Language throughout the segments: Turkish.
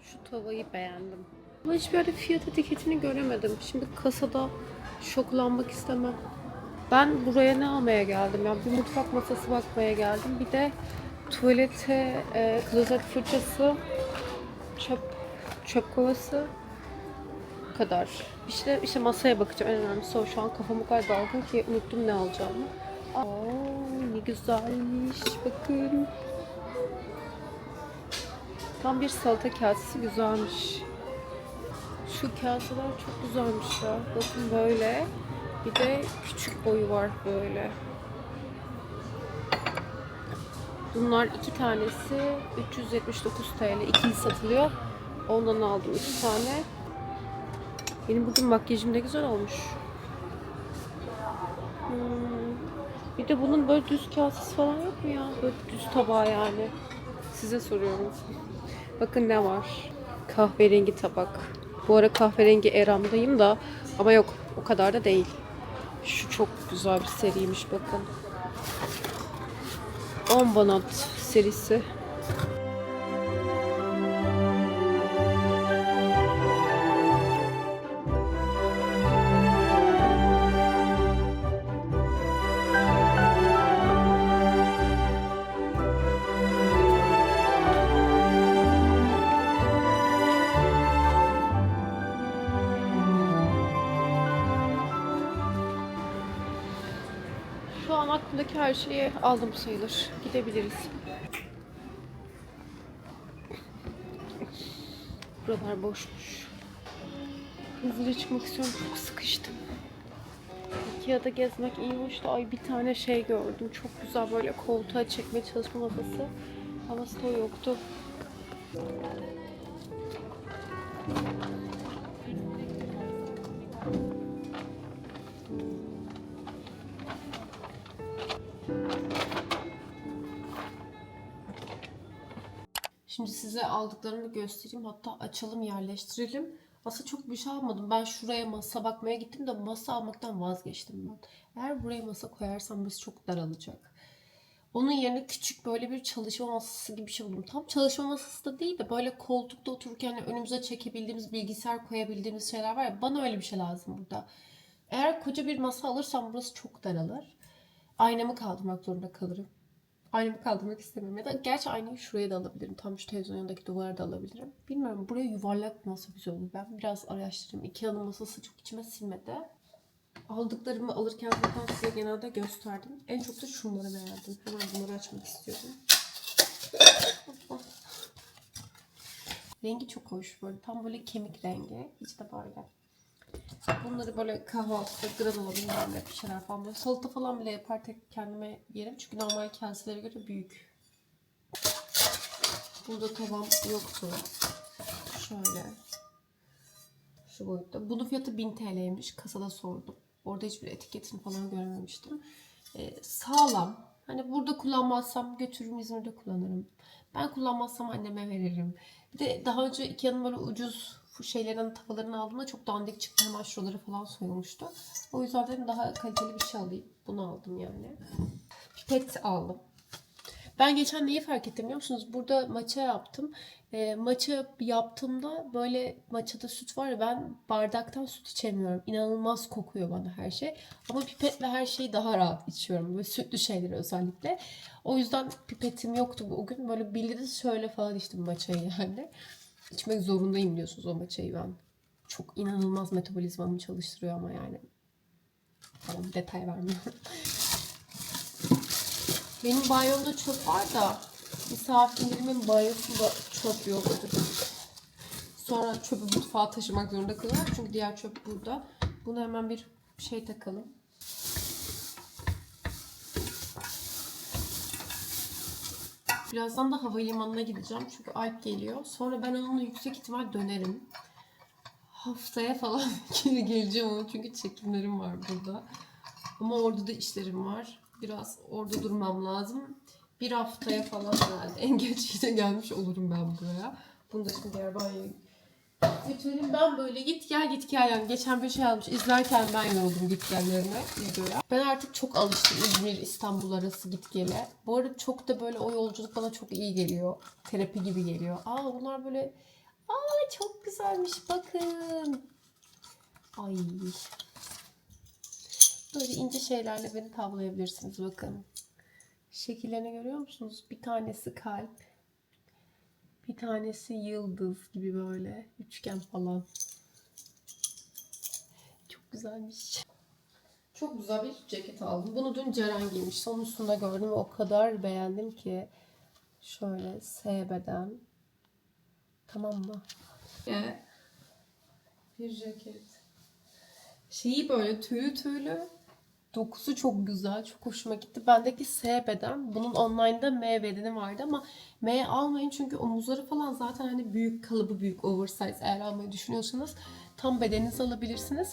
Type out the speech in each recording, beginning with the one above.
Şu tavayı beğendim. Ama hiçbir yerde fiyat etiketini göremedim. Şimdi kasada şoklanmak istemem. Ben buraya ne almaya geldim? Ya bir mutfak masası bakmaya geldim. Bir de tuvalete e, klozet fırçası, çöp çöp kovası kadar. İşte işte masaya bakacağım. En önemlisi o. Şu an kafam o kadar dalgın ki unuttum ne alacağımı. Aa, ne güzelmiş. Bakın. Tam bir salata kasesi güzelmiş. Şu kaseler çok güzelmiş ya. Bakın böyle. Bir de küçük boyu var böyle. Bunlar iki tanesi 379 TL. İkili satılıyor. Ondan aldım iki tane. Benim bugün makyajım ne güzel olmuş. Hmm. Bir de bunun böyle düz kasesi falan yok mu ya? Böyle düz tabağı yani. Size soruyorum. Bakın ne var. Kahverengi tabak. Bu ara kahverengi eramdayım da ama yok o kadar da değil. Şu çok güzel bir seriymiş bakın. Ambanat serisi. Aklımdaki her şeyi aldım sayılır. Gidebiliriz. Buralar boşmuş. Hızlıca çıkmak istiyorum. Çok sıkıştım. Ikea'da gezmek iyi hoş da ay bir tane şey gördüm. Çok güzel böyle koltuğa çekme çalışma masası. Ama stoğu yoktu. Size aldıklarımı göstereyim. Hatta açalım, yerleştirelim. Aslında çok bir şey almadım. Ben şuraya masa bakmaya gittim de masa almaktan vazgeçtim ben. Eğer buraya masa koyarsam burası çok daralacak. Onun yerine küçük böyle bir çalışma masası gibi bir şey buldum. Tam çalışma masası da değil de böyle koltukta otururken hani önümüze çekebildiğimiz, bilgisayar koyabildiğimiz şeyler var ya. Bana öyle bir şey lazım burada. Eğer koca bir masa alırsam burası çok daralır. Aynamı kaldırmak zorunda kalırım. Aynamı kaldırmak istemiyorum. Ya da gerçi aynayı şuraya da alabilirim. Tam şu televizyon yanındaki duvara da alabilirim. Bilmiyorum. Buraya yuvarlak masa güzel olur. Ben biraz araştırayım. Ikea'nın masası çok içime sinmedi. Aldıklarımı alırken zaten size genelde gösterdim. En çok da şunları beğendim. Hemen bunları açmak istiyorum. Rengi çok hoş böyle. Tam böyle kemik rengi. Hiç de böyle. Bunları böyle kahvaltıda granola bilmem ne bir şeyler falan böyle salata falan bile yapar tek kendime yerim. Çünkü normal kaselere göre büyük. Burada tavam yoktu. Şöyle. Şu boyutta. Bunun fiyatı 1000 TL'ymiş. Kasada sordum. Orada hiçbir etiketini falan görememiştim. Ee, sağlam. Hani burada kullanmazsam götürürüm İzmir'de kullanırım. Ben kullanmazsam anneme veririm. Bir de daha önce Ikea'nın böyle ucuz şeylerin tavalarını aldığımda çok dandik çıktı. Hemen şuraları falan soyulmuştu. O yüzden dedim daha kaliteli bir şey alayım. Bunu aldım yani. Pipet aldım. Ben geçen neyi fark ettim biliyor musunuz? Burada maça yaptım. E, maça yaptığımda böyle maçada süt var ya ben bardaktan süt içemiyorum. İnanılmaz kokuyor bana her şey. Ama pipetle her şeyi daha rahat içiyorum. Böyle sütlü şeyleri özellikle. O yüzden pipetim yoktu o gün. Böyle bildiğiniz şöyle falan içtim maçayı yani. İçmek zorundayım diyorsunuz o maçayı ben. Çok inanılmaz metabolizmamı çalıştırıyor ama yani. Tamam detay vermiyorum. Benim banyomda çöp var da misafirlerimin banyosunda çöp yoktu. Sonra çöpü mutfağa taşımak zorunda kalıyorlar. Çünkü diğer çöp burada. Buna hemen bir şey takalım. Birazdan da havalimanına gideceğim. Çünkü Alp geliyor. Sonra ben onunla yüksek ihtimal dönerim. Haftaya falan geri geleceğim ama çünkü çekimlerim var burada. Ama orada da işlerim var. Biraz orada durmam lazım. Bir haftaya falan herhalde. En geç yine gelmiş olurum ben buraya. Bunu da şimdi diğer banyoya Ritüelim ben böyle git gel git gel yani geçen bir şey almış izlerken ben yoruldum git gellerine videoya. Ben artık çok alıştım İzmir İstanbul arası git gele. Bu arada çok da böyle o yolculuk bana çok iyi geliyor. Terapi gibi geliyor. Aa bunlar böyle aa çok güzelmiş bakın. Ay. Böyle ince şeylerle beni tavlayabilirsiniz bakın. Şekillerini görüyor musunuz? Bir tanesi kalp. Bir tanesi yıldız gibi böyle. Üçgen falan. Çok güzelmiş. Çok güzel bir ceket aldım. Bunu dün Ceren giymiş. Son üstünde gördüm ve o kadar beğendim ki. Şöyle S beden. Tamam mı? Ee, bir ceket. Şeyi böyle tüylü tüylü. Dokusu çok güzel. Çok hoşuma gitti. Bendeki S beden. Bunun online'da M bedeni vardı ama M almayın çünkü omuzları falan zaten hani büyük kalıbı büyük oversize eğer almayı düşünüyorsanız tam bedeninizi alabilirsiniz.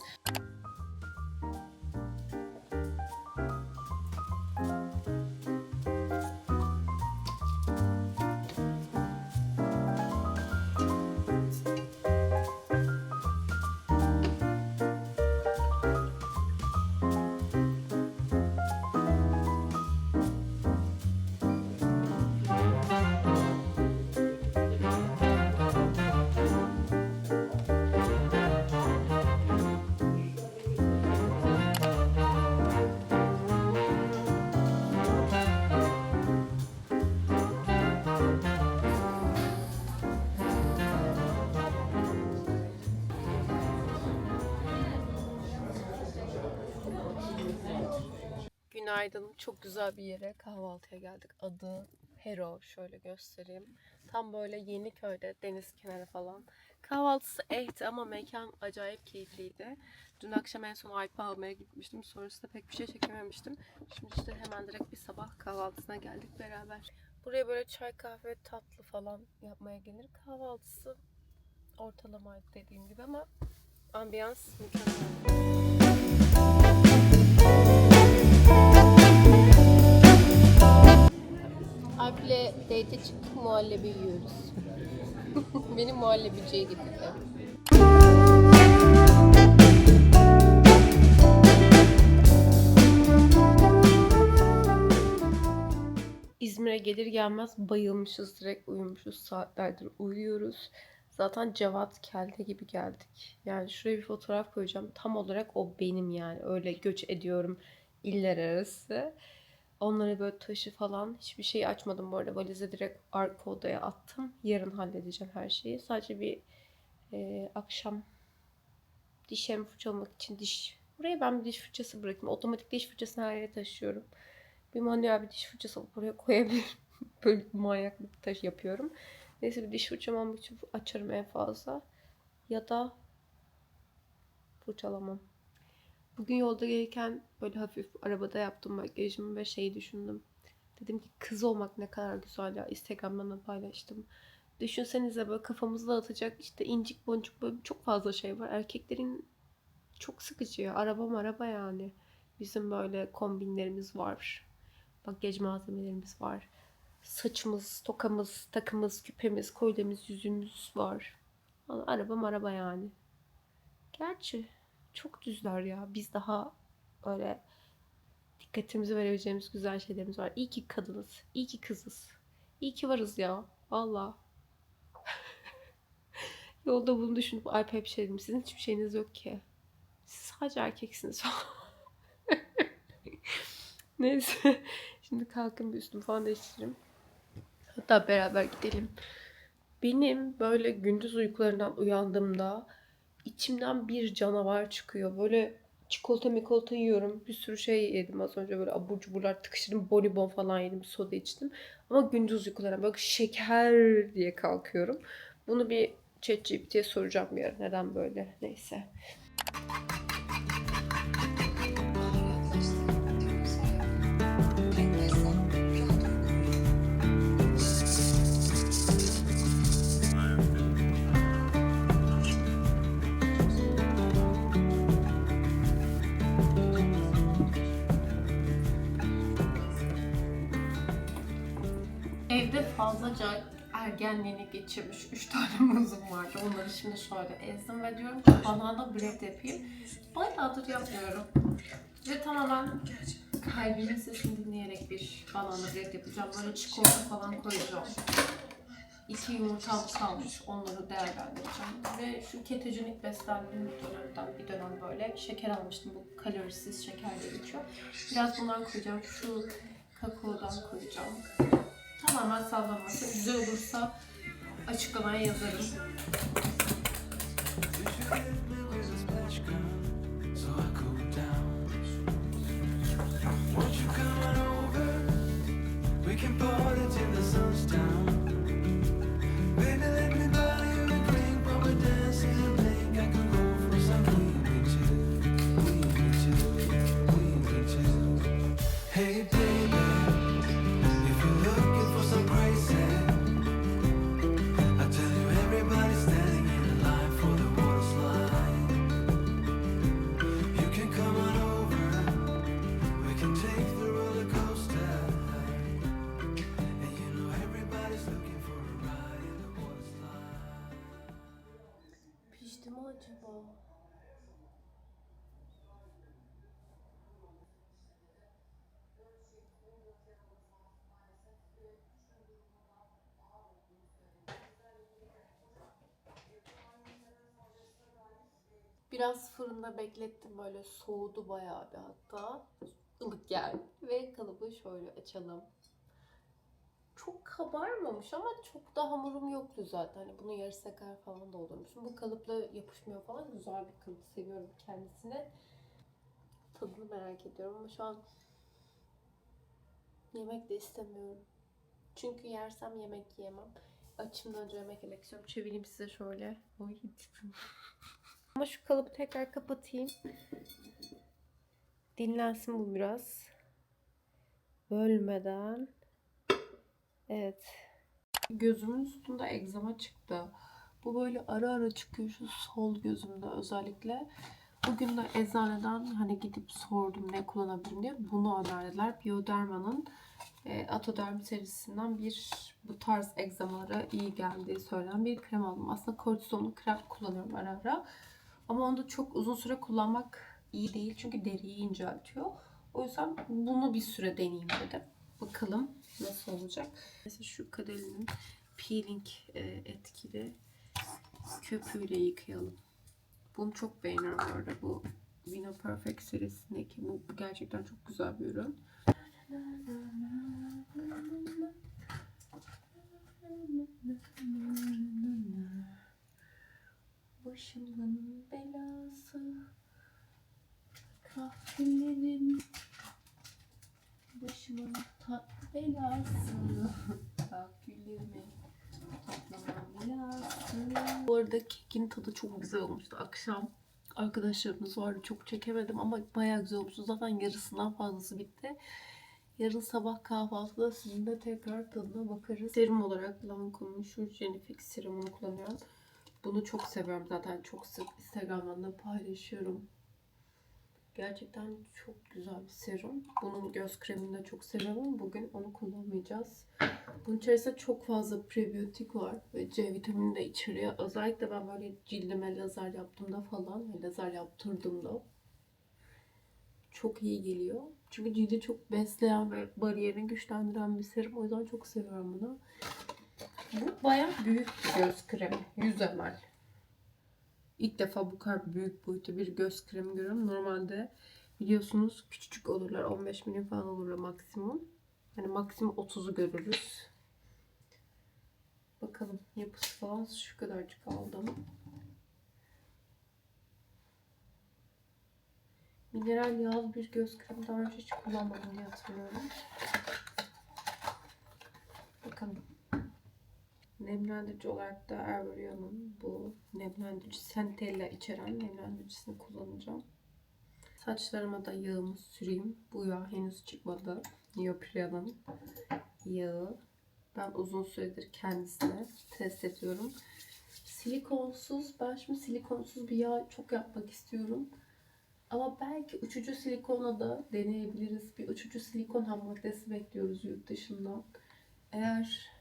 Günaydın. Çok güzel bir yere kahvaltıya geldik. Adı Hero. Şöyle göstereyim. Tam böyle Yeniköy'de deniz kenarı falan. Kahvaltısı ehti ama mekan acayip keyifliydi. Dün akşam en son Alp'i almaya gitmiştim. Sonrasında pek bir şey çekememiştim. Şimdi işte hemen direkt bir sabah kahvaltısına geldik beraber. Buraya böyle çay kahve tatlı falan yapmaya gelir. Kahvaltısı ortalamaydı dediğim gibi ama ambiyans mükemmel. Alp'le date çıktık muhallebi yiyoruz. Benim muhallebiciye gittik. İzmir'e gelir gelmez bayılmışız direkt uyumuşuz saatlerdir uyuyoruz. Zaten Cevat Kelde gibi geldik. Yani şuraya bir fotoğraf koyacağım. Tam olarak o benim yani. Öyle göç ediyorum iller arası. Onları böyle taşı falan hiçbir şey açmadım bu arada. Valize direkt arka odaya attım. Yarın halledeceğim her şeyi. Sadece bir e, akşam dişlerimi fırçalamak için diş... Buraya ben bir diş fırçası bırakayım. Otomatik diş fırçasını her yere taşıyorum. Bir manuel bir diş fırçası buraya koyabilirim. böyle bir manyaklık taş yapıyorum. Neyse bir diş fırçam almak için açarım en fazla. Ya da fırçalamam. Bugün yolda gelirken böyle hafif arabada yaptım makyajımı ve şeyi düşündüm. Dedim ki kız olmak ne kadar güzel ya. Instagram'dan da paylaştım. Düşünsenize böyle kafamızı dağıtacak işte incik boncuk böyle çok fazla şey var. Erkeklerin çok sıkıcı ya. Araba araba yani. Bizim böyle kombinlerimiz var. Makyaj malzemelerimiz var. Saçımız, tokamız, takımız, küpemiz, kolyemiz, yüzümüz var. Araba araba yani. Gerçi çok düzler ya. Biz daha böyle dikkatimizi verebileceğimiz güzel şeylerimiz var. İyi ki kadınız. İyi ki kızız. İyi ki varız ya. Valla. Yolda bunu düşünüp Alp hep şey dedim. Sizin hiçbir şeyiniz yok ki. Siz sadece erkeksiniz Neyse. Şimdi kalkın bir üstümü falan değiştireyim. Hatta beraber gidelim. Benim böyle gündüz uykularından uyandığımda içimden bir canavar çıkıyor. Böyle çikolata mikolata yiyorum. Bir sürü şey yedim az önce böyle abur cuburlar tıkıştırdım. Bonibon falan yedim. Soda içtim. Ama gündüz uykularına böyle şeker diye kalkıyorum. Bunu bir ChatGPT'ye soracağım bir ara. Neden böyle? Neyse. Fazlaca ergenliğini geçirmiş 3 tane muzum vardı. Onları şimdi şöyle ezdim ve diyorum ki banana bread yapayım. Bayağıdır yapmıyorum. Ve tamamen kalbimin sesini dinleyerek bir banana bread yapacağım. Böyle çikolata falan koyacağım. İki yumurtam kalmış. Onları değerlendireceğim. Ve şu ketojenik beslendiğim dönemden bir dönem böyle şeker almıştım. Bu kalorisiz şeker de geçiyor. Biraz bundan koyacağım. Şu kakaodan koyacağım. Tamamen sallaması. Güzel olursa açıklamaya yazarım. Won't you come on over? We can party till the sun's down. Biraz fırında beklettim böyle soğudu bayağı bir hatta. ılık yani. Ve kalıbı şöyle açalım. Çok kabarmamış ama çok da hamurum yoktu zaten. Hani bunu yarısı kadar falan doldurmuşum. Bu kalıpla yapışmıyor falan. Güzel bir kalıp. Seviyorum kendisini. Tadını merak ediyorum ama şu an yemek de istemiyorum. Çünkü yersem yemek yiyemem. Açımdan önce yemek yemek istiyorum. Çevireyim size şöyle. Oy. Ama şu kalıbı tekrar kapatayım. Dinlensin bu biraz. Bölmeden. Evet. Gözümün üstünde egzama çıktı. Bu böyle ara ara çıkıyor şu sol gözümde özellikle. Bugün de eczaneden hani gidip sordum ne kullanabilirim diye. Bunu önerdiler. Bioderma'nın e, Atoderm serisinden bir bu tarz egzamalara iyi geldiği söylenen bir krem aldım. Aslında kortizonlu krem kullanıyorum ara ara. Ama onu da çok uzun süre kullanmak iyi değil. Çünkü deriyi inceltiyor. O yüzden bunu bir süre deneyeyim dedim. Bakalım nasıl olacak. Mesela şu kadelinin peeling e, etkili köpüğüyle yıkayalım. Bunu çok beğeniyorum bu arada. Bu Vino Perfect serisindeki bu gerçekten çok güzel bir ürün. Başımın belası kahvelerin başımın tatlı belası kahvelerimi toplamam belası. Bu arada kekin tadı çok güzel olmuştu. Akşam arkadaşlarımız vardı çok çekemedim ama bayağı güzel olmuştu. Zaten yarısından fazlası bitti. Yarın sabah kahvaltıda sizinle tekrar tadına bakarız. Serum olarak Lancome'un şu Genifix serumunu kullanıyorum. Bunu çok seviyorum zaten. Çok sık Instagram'dan da paylaşıyorum. Gerçekten çok güzel bir serum. Bunun göz kremini de çok seviyorum bugün onu kullanmayacağız. Bunun içerisinde çok fazla prebiyotik var ve C vitamini de içeriyor. Özellikle ben böyle cildime lazer yaptığımda falan, ve lazer yaptırdığımda çok iyi geliyor. Çünkü cildi çok besleyen ve bariyerini güçlendiren bir serum. O yüzden çok seviyorum bunu. Bu bayağı büyük bir göz kremi. 100 ml. İlk defa bu kadar büyük boyutta bir göz kremi görüyorum. Normalde biliyorsunuz küçücük olurlar. 15 milim falan olur maksimum. Yani maksimum 30'u görürüz. Bakalım yapısı falan şu kadarcık aldım. Mineral yağlı bir göz kremi daha önce hiç kullanmadım diye hatırlıyorum. Bakalım. Nemlendirici olarak da Arvoria'nın bu nemlendirici Centella içeren nemlendiricisini kullanacağım. Saçlarıma da yağımı süreyim. Bu yağ henüz çıkmadı. Neopria'nın yağı. Ben uzun süredir kendisine test ediyorum. Silikonsuz, ben şimdi silikonsuz bir yağ çok yapmak istiyorum. Ama belki uçucu silikonla da deneyebiliriz. Bir uçucu silikon ham maddesi bekliyoruz yurt dışından. Eğer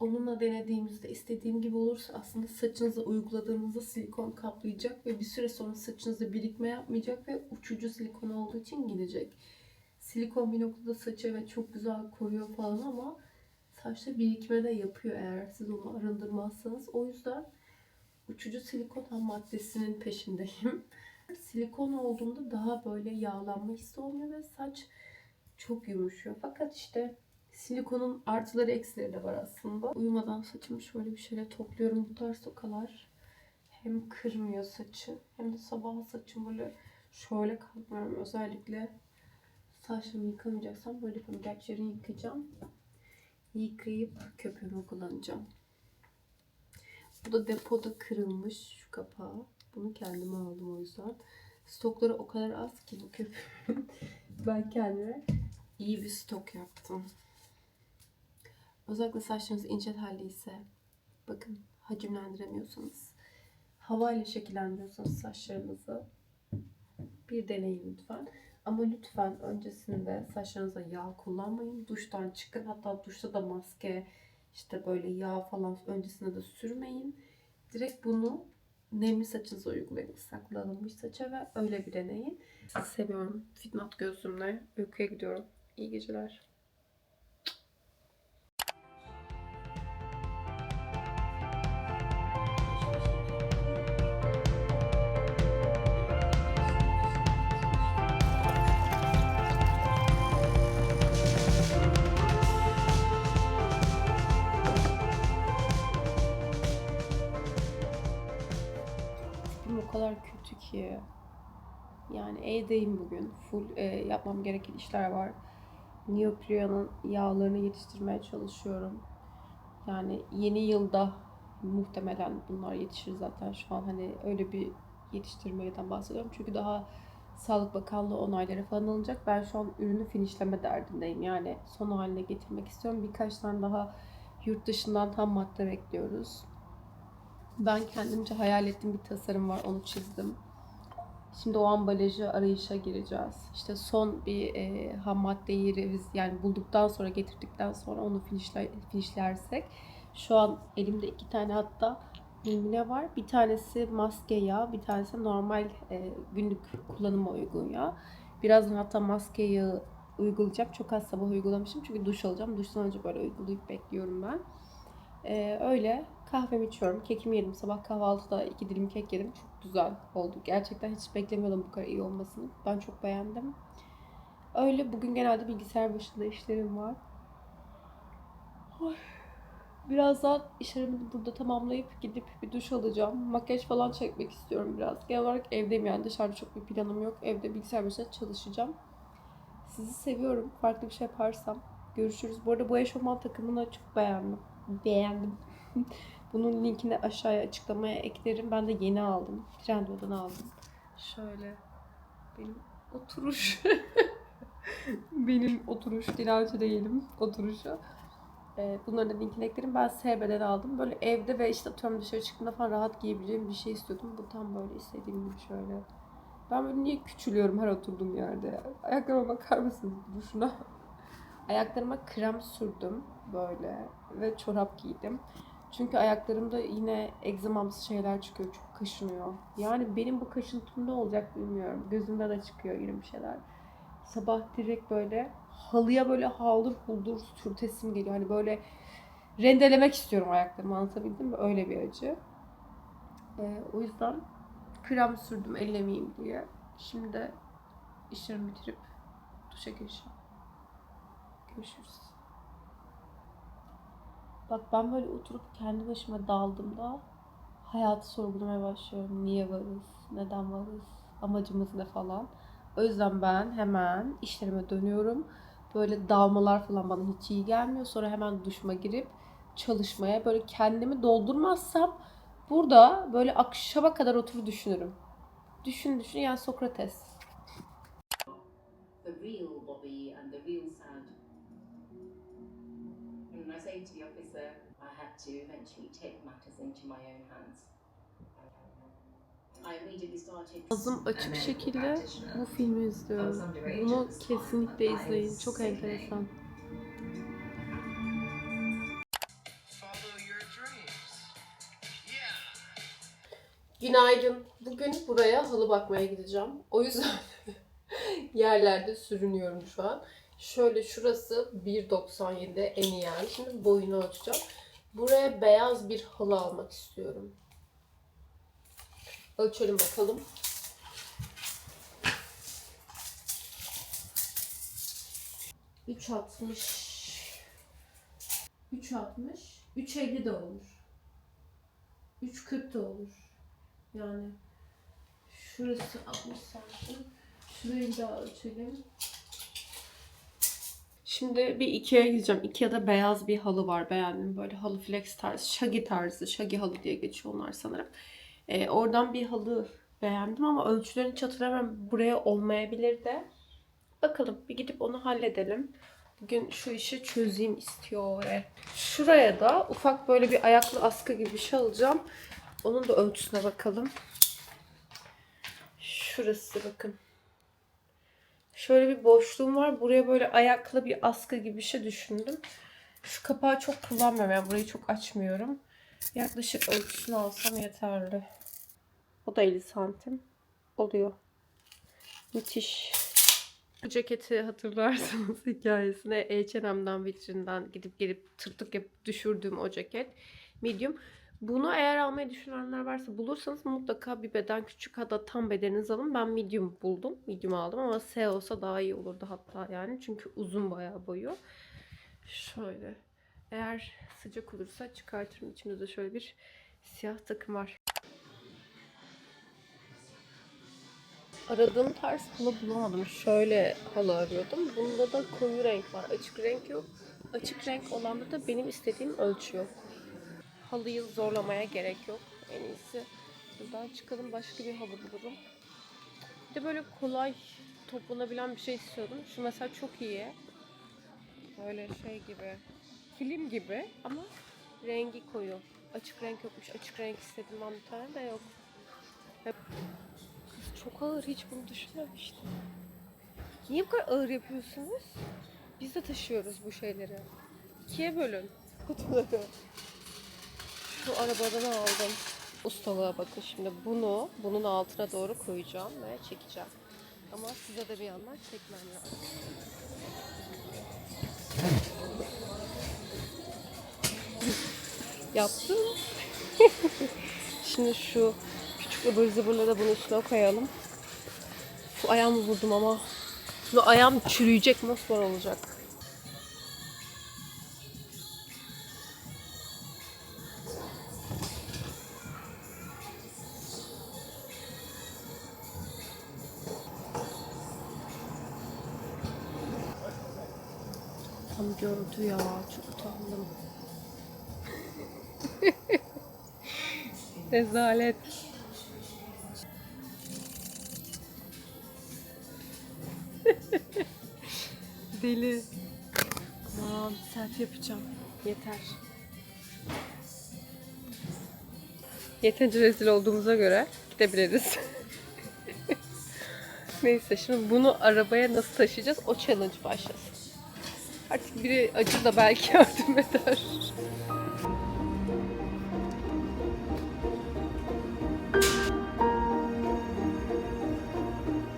Onunla denediğimizde istediğim gibi olursa aslında saçınıza uyguladığınızda silikon kaplayacak ve bir süre sonra saçınızda birikme yapmayacak ve uçucu silikon olduğu için gidecek. Silikon bir noktada saçı evet çok güzel koruyor falan ama saçta birikme de yapıyor eğer siz onu arındırmazsanız. O yüzden uçucu silikon ham maddesinin peşindeyim. Silikon olduğunda daha böyle yağlanma hissi olmuyor ve saç çok yumuşuyor. Fakat işte silikonun artıları eksileri de var aslında. Uyumadan saçımı şöyle bir şeyle topluyorum. Bu tarz tokalar hem kırmıyor saçı hem de sabah saçım böyle şöyle kalkmıyorum. Özellikle saçlarımı yıkamayacaksam böyle yapıyorum. Gerçi yarın yıkayacağım. Yıkayıp köpüğümü kullanacağım. Bu da depoda kırılmış şu kapağı. Bunu kendime aldım o yüzden. Stokları o kadar az ki bu köpüğün. ben kendime iyi bir stok yaptım. Özellikle saçlarınız ince telliyse bakın hacimlendiremiyorsanız havayla şekillendiriyorsanız saçlarınızı bir deneyin lütfen. Ama lütfen öncesinde saçlarınıza yağ kullanmayın. Duştan çıkın. Hatta duşta da maske işte böyle yağ falan öncesinde de sürmeyin. Direkt bunu nemli saçınıza uygulayın. Islaklığı alınmış saça ve öyle bir deneyin. Sizi seviyorum. Fitnat gözümle uykuya gidiyorum. İyi geceler. Yapmam gereken işler var. Neopria'nın yağlarını yetiştirmeye çalışıyorum. Yani yeni yılda muhtemelen bunlar yetişir zaten. Şu an hani öyle bir yetiştirmeden bahsediyorum. Çünkü daha Sağlık Bakanlığı onayları falan alınacak. Ben şu an ürünü finişleme derdindeyim. Yani son haline getirmek istiyorum. Birkaç tane daha yurt dışından ham madde bekliyoruz. Ben kendimce hayal ettiğim bir tasarım var. Onu çizdim. Şimdi o ambalajı arayışa gireceğiz. İşte son bir e, ham maddeyi reviz yani bulduktan sonra getirdikten sonra onu finişle, finişlersek şu an elimde iki tane hatta ilmine var. Bir tanesi maske yağı, bir tanesi normal e, günlük kullanıma uygun yağ. Birazdan hatta maske yağı uygulayacağım. Çok az sabah uygulamışım çünkü duş alacağım. Duştan önce böyle uygulayıp bekliyorum ben. Ee, öyle kahvemi içiyorum. Kekimi yedim. Sabah kahvaltıda iki dilim kek yedim. Çok güzel oldu. Gerçekten hiç beklemiyordum bu kadar iyi olmasını. Ben çok beğendim. Öyle bugün genelde bilgisayar başında işlerim var. Ay. Birazdan işlerimi burada tamamlayıp gidip bir duş alacağım. Makyaj falan çekmek istiyorum biraz. Genel olarak evdeyim yani dışarıda çok bir planım yok. Evde bilgisayar başında çalışacağım. Sizi seviyorum. Farklı bir şey yaparsam görüşürüz. Bu arada bu eşofman takımını çok beğendim. Beğendim. Bunun linkini aşağıya açıklamaya eklerim. Ben de yeni aldım. Trendyol'dan aldım. Şöyle benim oturuş. benim oturuş. Dilenci değilim. Oturuşu. Ee, bunların da linkini eklerim. Ben SB'den aldım. Böyle evde ve işte atıyorum dışarı çıktığımda falan rahat giyebileceğim bir şey istiyordum. Bu tam böyle istediğim gibi şöyle. Ben böyle niye küçülüyorum her oturduğum yerde? Ayaklarıma bakar mısınız duşuna? Ayaklarıma krem sürdüm böyle ve çorap giydim. Çünkü ayaklarımda yine egzamamsı şeyler çıkıyor. Çok kaşınıyor. Yani benim bu kaşıntım ne olacak bilmiyorum. Gözümde de çıkıyor yine bir şeyler. Sabah direkt böyle halıya böyle haldır huldur sürtesim geliyor. Hani böyle rendelemek istiyorum ayaklarımı anlatabildim mi? Öyle bir acı. Ee, o yüzden krem sürdüm ellemeyeyim diye. Şimdi işlerimi bitirip duşa gireceğim. Görüşürüz. Bak ben böyle oturup kendi başıma daldığımda hayatı sorgulamaya başlıyorum. Niye varız? Neden varız? Amacımız ne falan. O yüzden ben hemen işlerime dönüyorum. Böyle dalmalar falan bana hiç iyi gelmiyor. Sonra hemen duşuma girip çalışmaya böyle kendimi doldurmazsam burada böyle akşama kadar oturup düşünürüm. Düşün düşün yani Sokrates. the real Bobby and the real and I say to the officer, I had to eventually take matters into my own hands. Ağzım açık şekilde bu filmi izliyorum. Bunu kesinlikle izleyin. Çok enteresan. Günaydın. Bugün buraya halı bakmaya gideceğim. O yüzden yerlerde sürünüyorum şu an. Şöyle şurası 1.97 en iyi yer. Şimdi boyunu ölçeceğim. Buraya beyaz bir halı almak istiyorum. Ölçelim bakalım. Üç altmış. Üç altmış. Üç elli de olur. Üç kırk da olur. Yani şurası 60 santim. Şurayı daha ölçelim. Şimdi bir Ikea'ya gideceğim. Ikea'da beyaz bir halı var. Beğendim. Böyle halı flex tarzı, shaggy tarzı. Shaggy halı diye geçiyor onlar sanırım. Ee, oradan bir halı beğendim ama ölçülerini hiç. Buraya olmayabilir de. Bakalım bir gidip onu halledelim. Bugün şu işi çözeyim istiyor. Şuraya da ufak böyle bir ayaklı askı gibi bir şey alacağım. Onun da ölçüsüne bakalım. Şurası bakın. Şöyle bir boşluğum var. Buraya böyle ayaklı bir askı gibi bir şey düşündüm. Şu kapağı çok kullanmıyorum. Yani burayı çok açmıyorum. Yaklaşık ölçüsünü alsam yeterli. O da 50 santim. Oluyor. Müthiş. Bu ceketi hatırlarsanız hikayesine H&M'den vitrinden gidip gelip tırtık yapıp düşürdüğüm o ceket. Medium. Bunu eğer almayı düşünenler varsa bulursanız mutlaka bir beden küçük hatta tam bedeninizi alın. Ben medium buldum. Medium aldım ama S olsa daha iyi olurdu hatta yani. Çünkü uzun bayağı boyu. Şöyle. Eğer sıcak olursa çıkartırım. İçimizde şöyle bir siyah takım var. Aradığım tarz halı bulamadım. Şöyle halı arıyordum. Bunda da koyu renk var. Açık renk yok. Açık renk olanda da benim istediğim ölçü yok. Halıyı zorlamaya gerek yok. En iyisi buradan çıkalım başka bir halı bulurum. Bir de böyle kolay toplanabilen bir şey istiyordum. Şu mesela çok iyi. Böyle şey gibi. Film gibi ama rengi koyu. Açık renk yokmuş. Açık renk istedim ben bir tane de yok. Kız çok ağır. Hiç bunu düşünmemiştim. Niye bu kadar ağır yapıyorsunuz? Biz de taşıyoruz bu şeyleri. İkiye bölün kutuları. Şu arabadan aldım. Ustalığa bakın şimdi bunu bunun altına doğru koyacağım ve çekeceğim. Ama size de bir yandan çekmem lazım. Yaptım. şimdi şu küçük ıvır zıvırla da bunun üstüne koyalım. Şu ayağımı vurdum ama bu ayağım çürüyecek mosmor olacak. Gördü ya. Çok utandım. Rezalet. Deli. Aman selfie yapacağım. Yeter. Yeterince rezil olduğumuza göre gidebiliriz. Neyse şimdi bunu arabaya nasıl taşıyacağız o challenge başlasın. Biri acır da belki yardım eder.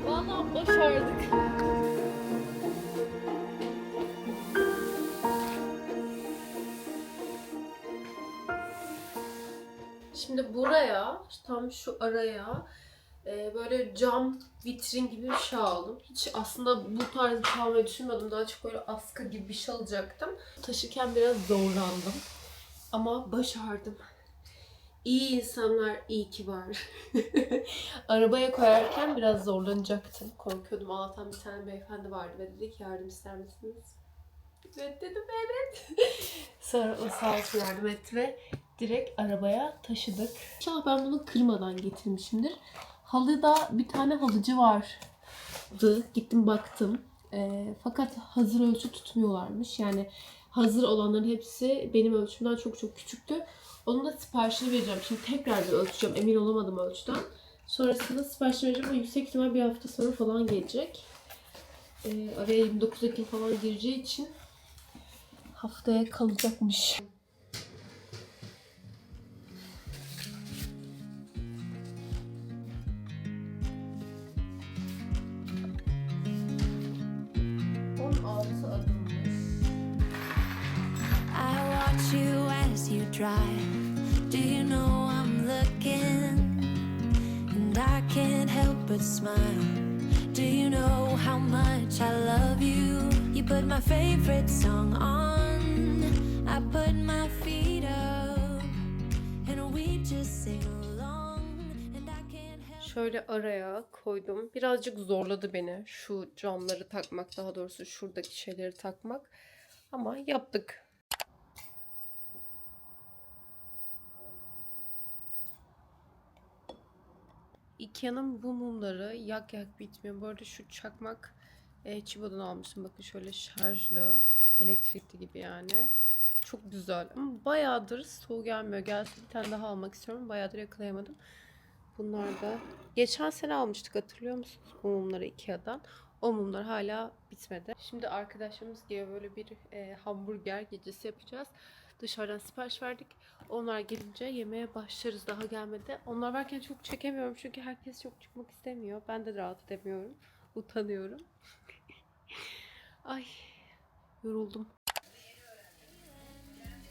Vallahi başardık. Şimdi buraya, tam şu araya e, böyle cam vitrin gibi bir şey aldım. Hiç aslında bu tarz bir şey almayı düşünmedim. Daha çok böyle askı gibi bir şey alacaktım. Taşırken biraz zorlandım. Ama başardım. İyi insanlar iyi ki var. Arabaya koyarken biraz zorlanacaktım. Korkuyordum. Allah'tan bir tane beyefendi vardı ve dedi ki yardım ister misiniz? Evet dedim evet. Sonra o sağ olsun yardım etti ve direkt arabaya taşıdık. İnşallah ben bunu kırmadan getirmişimdir. Halıda bir tane halıcı vardı. Gittim baktım. Ee, fakat hazır ölçü tutmuyorlarmış. Yani hazır olanların hepsi benim ölçümden çok çok küçüktü. Onun da siparişini vereceğim. Şimdi tekrar bir ölçeceğim. Emin olamadım ölçüden. Sonrasında sipariş vereceğim ama yüksek ihtimal bir hafta sonra falan gelecek. Ee, araya 29 Ekim falan gireceği için haftaya kalacakmış. Şöyle araya koydum. Birazcık zorladı beni şu camları takmak, daha doğrusu şuradaki şeyleri takmak. Ama yaptık. Ikea'nın bu mumları yak yak bitmiyor. Bu arada şu çakmak e, Chibo'dan almıştım. Bakın şöyle şarjlı, elektrikli gibi yani. Çok güzel. Ama bayağıdır soğuk gelmiyor. Gelse bir tane daha almak istiyorum. Bayağıdır yakalayamadım. Bunlar da geçen sene almıştık hatırlıyor musunuz bu mumları Ikea'dan? O mumlar hala bitmedi. Şimdi arkadaşlarımız gibi böyle bir e, hamburger gecesi yapacağız. Dışarıdan sipariş verdik. Onlar gelince yemeğe başlarız. Daha gelmedi. Onlar varken çok çekemiyorum çünkü herkes çok çıkmak istemiyor. Ben de rahat edemiyorum. Utanıyorum. Ay yoruldum.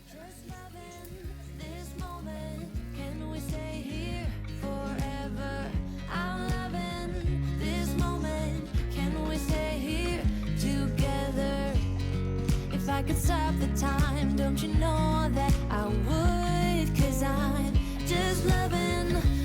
Just loving this moment. Can we stay here time, don't you know that I would? Cause I'm just loving